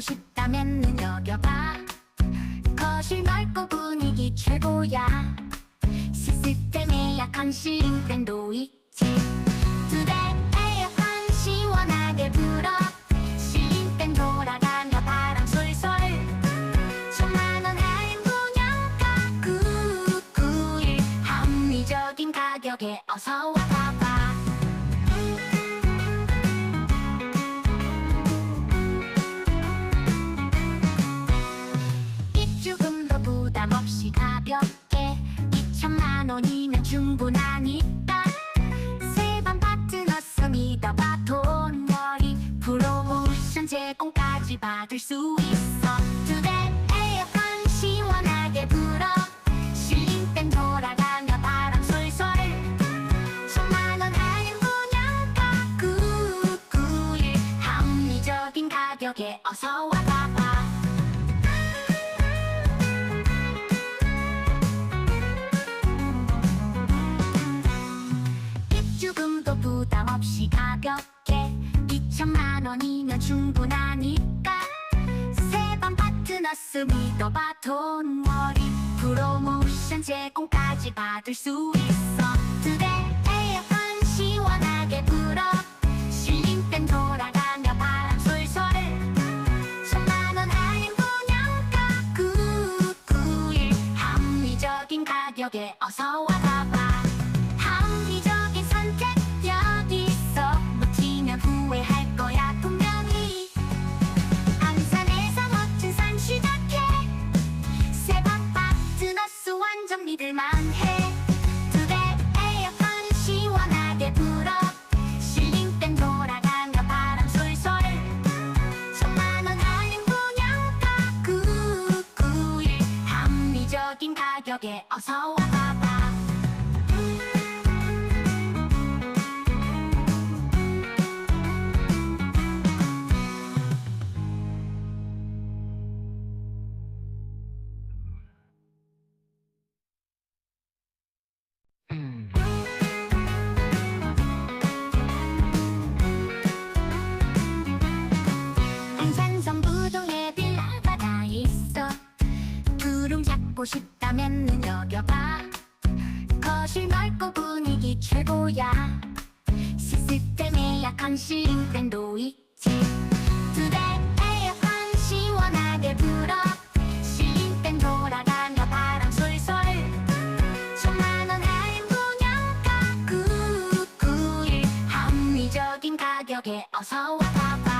싶다면 눈여겨봐. 거실 넓고 분위기 최고야. 시스템에 약한 시인땡도 있지. 두대 에어컨 시원하게 불어. 시인땡 돌아가며 바람 솔솔. 천만원 할인 분양가 합리적인 가격에 어서 와봐봐. 원이면 충분하니까. 세번 파트너스 믿어봐 돈벌이 프로모션 제공까지 받을 수 있어. 두대 에어컨 시원하게 불어. 실린 땐 돌아가며 바람 솔솔. 천만원 할인 분양가 991 합리적인 가격에 어서 와봐 부담 없이 가볍게 2천만 원이면 충분하니까. 세번 파트너스 믿어봐 돈벌이 프로모션 제공까지 받을 수 있어. 두대 에어컨 시원하게 불어. 실린 땐 돌아가며 바람 솔솔 천만 원 할인 분양가. 991 합리적인 가격에 어서 와봐 어서 와봐봐. 안산성 부동에 빌라가 다 있어. 두룸 잡고 싶 다면 눈여겨봐. 거실 넓고 분위기 최고야. 시스템에 약한 실린팬도 있지. 두대 에어컨 시원하게 불어. 실린팬 돌아가며 바람 솔솔. 천만원 할인 분양가 991 합리적인 가격에 어서 와봐봐